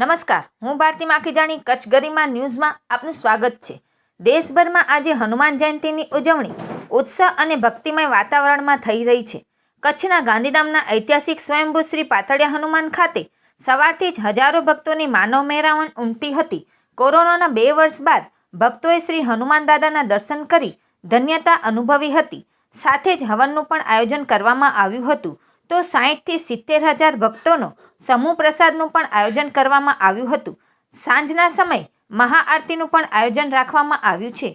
નમસ્કાર, હું ભારતી માખીજાણી કચ્છ ગરિમા ન્યૂઝમાં આપનું સ્વાગત છે. દેશભરમાં આજે હનુમાન જયંતીની ઉજવણી ઉત્સાહ અને ભક્તિમય વાતાવરણમાં થઈ રહી છે. કચ્છના ગાંધીધામના ઐતિહાસિક સ્વયંભૂ શ્રી પાતળિયા હનુમાન ખાતે સવારથી જ હજારો ભક્તોની માનવ મેરાવણ ઉમટી હતી. કોરોનાના બે વર્ષ બાદ ભક્તોએ શ્રી હનુમાન દાદાના દર્શન કરી ધન્યતા અનુભવી હતી. સાથે જ હવનનું પણ આયોજન કરવામાં આવ્યું હતું. તો સાહીઠથી સિત્તેર હજાર ભક્તોનો સમૂહ પ્રસાદનું પણ આયોજન કરવામાં આવ્યું હતું. સાંજના સમયે મહાઆરતીનું પણ આયોજન રાખવામાં આવ્યું છે.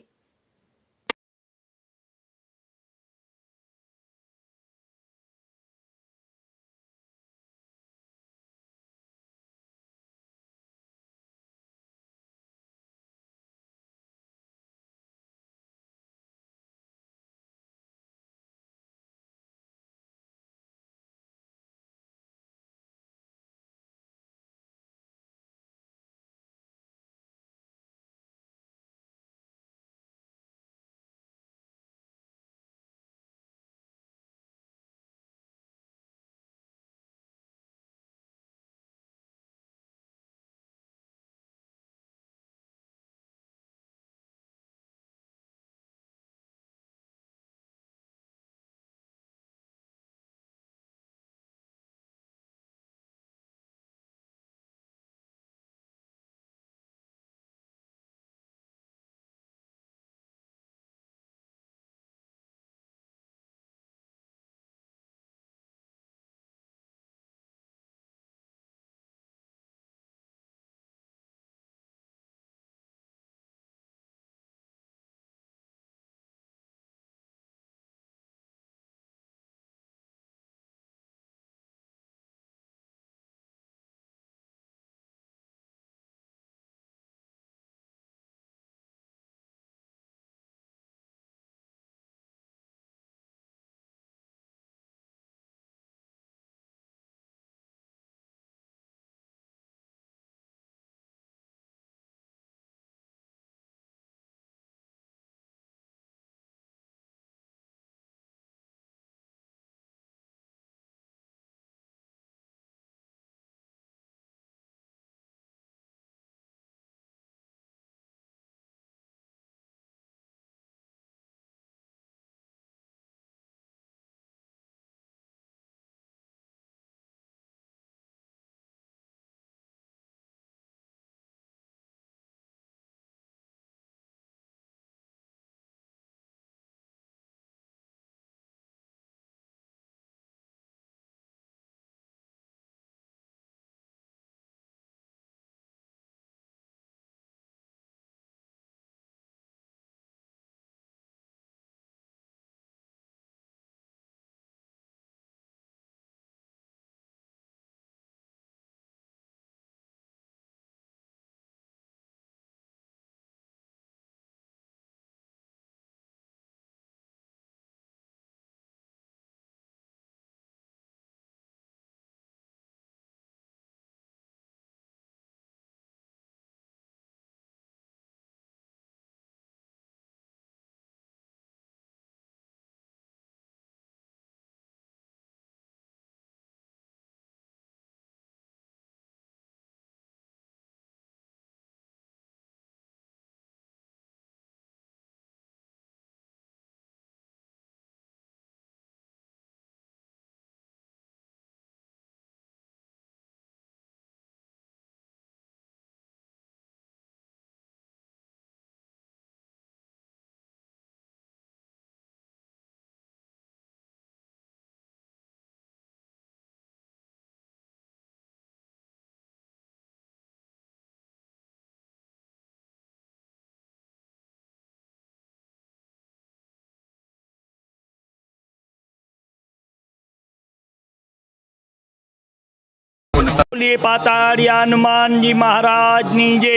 બોલીએ પાતાળી હનુમાનજી મહારાજની જે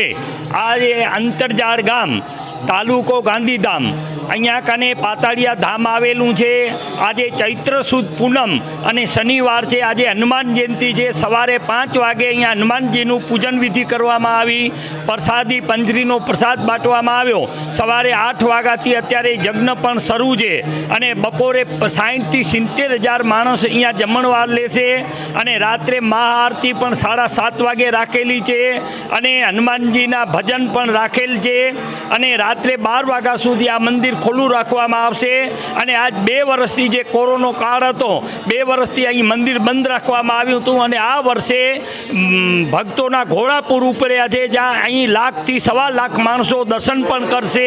આજે અંતરજાળ ગામ તાલુકો ગાંધીધામ. અહીંયા કને પાતાળિયા ધામ આવેલું છે. આજે ચૈત્ર સુદ પૂનમ અને શનિવાર છે. આજે હનુમાન જયંતિ છે. સવારે પાંચ વાગે અહીંયા હનુમાનજીનું પૂજન વિધિ કરવામાં આવી. પ્રસાદી પંજરીનો પ્રસાદ બાંટવામાં આવ્યો. સવારે આઠ વાગ્યાથી અત્યારે યજ્ઞ પણ શરૂ છે અને બપોરે સાઠથી સિત્તેર હજાર માણસ અહીંયા જમણવાર લેશે અને રાત્રે મહાઆરતી પણ સાડા સાત વાગે રાખેલી છે અને હનુમાનજીના ભજન પણ રાખેલ છે અને રાત્રે બાર વાગ્યા સુધી આ મંદિર ખુલ્લું રાખવામાં આવશે અને આજ બે વર્ષથી જે કોરોનો કાળ હતો, બે વર્ષથી અહીં મંદિર બંધ રાખવામાં આવ્યું હતું અને આ વર્ષે ભક્તોના ઘોડાપુર ઉપડ્યા છે જ્યાં અહીં લાખથી સવા લાખ માણસો દર્શન પણ કરશે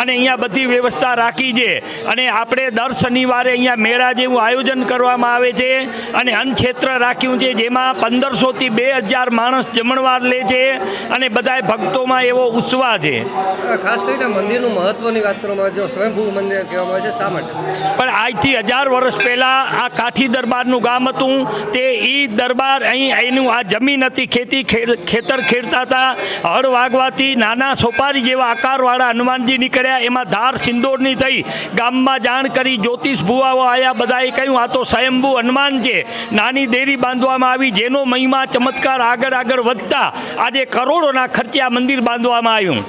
અને અહીંયા બધી વ્યવસ્થા રાખી છે. અને આપણે દર શનિવારે અહીંયા મેળા જેવું આયોજન કરવામાં આવે છે અને અન્નક્ષેત્ર રાખ્યું છે, જેમાં પંદરસોથી બે હજાર માણસ જમણવાર લે છે અને બધાય ભક્તોમાં એવો ઉત્સાહ છે. ખાસ કરીને મંદિરનું મહત્વની વાત કરવામાં જો સ્વયંભૂ મંદિર કહેવામાં આવે છે, શા માટે? પણ આજથી હજાર વર્ષ પહેલાં આ કાઠી દરબારનું ગામ હતું. તે એ દરબાર અહીં એનું આ જમીન હતી, ખેતી ખેતર ખેડતા હતા. હળ વાગવાથી નાના સોપારી જેવા આકારવાળા હનુમાનજી નીકળ્યા. એમાં ધાર સિંદોરની થઈ. ગામમાં જાણ કરી જ્યોતિષ ભુવાઓ આવ્યા બધાએ કહ્યું, આ તો સ્વયંભૂ હનુમાન છે. નાની દેરી બાંધવામાં આવી, જેનો મહિમા ચમત્કાર આગળ આગળ વધતા. આજે કરોડોના ખર્ચે આ મંદિર બાંધવામાં આવ્યું.